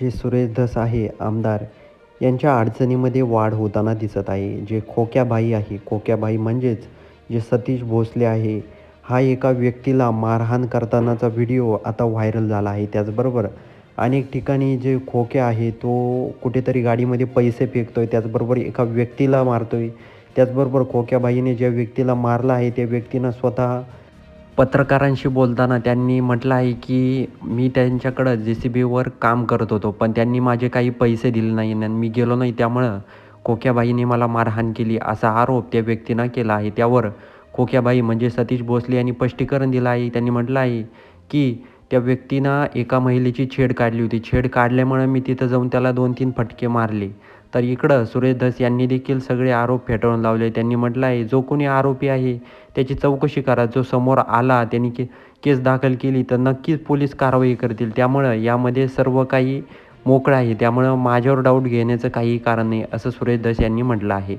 जे सुरेश धस आहे आमदार यांच्या अडचणीमध्ये वाढ होताना दिसत आहे. जे खोक्याबाई आहे खोक्याबाई म्हणजेच जे सतीश भोसले आहे हा एका व्यक्तीला मारहाण करतानाचा व्हिडिओ आता व्हायरल झाला आहे. त्याचबरोबर अनेक ठिकाणी जे खोक्या आहे तो कुठेतरी गाडीमध्ये पैसे फेकतो आहे त्याचबरोबर एका व्यक्तीला मारतो आहे त्याचबरोबर खोक्याबाईने ज्या व्यक्तीला मारला आहे त्या व्यक्तीनं स्वतः पत्रकारांशी बोलताना त्यांनी म्हटलं आहे की मी त्यांच्याकडं जे सी बीवर काम करत होतो पण त्यांनी माझे काही पैसे दिले नाही आणि मी गेलो नाही. त्यामुळं खोक्याबाईने मला मारहाण केली असा आरोप त्या व्यक्तीनं केला आहे. त्यावर खोक्याबाई म्हणजे सतीश भोसले यांनी स्पष्टीकरण दिलं आहे. त्यांनी म्हटलं आहे की त्या व्यक्तीनं एका महिलेची छेड काढली होती. छेड काढल्यामुळं मी तिथं जाऊन त्याला दोन तीन फटके मारले. तर इकडं सुरेश धस यांनी देखील सगळे आरोप फेटाळून लावले. त्यांनी म्हटलं आहे जो कोणी आरोपी आहे त्याची चौकशी करा. जो समोर आला त्यांनी के केस दाखल केली तर नक्कीच पोलीस कारवाई करतील. त्यामुळं यामध्ये सर्व काही मोकळं आहे. त्यामुळं माझ्यावर डाऊट घेण्याचं काही कारण नाही असं सुरेश धस यांनी म्हटलं आहे.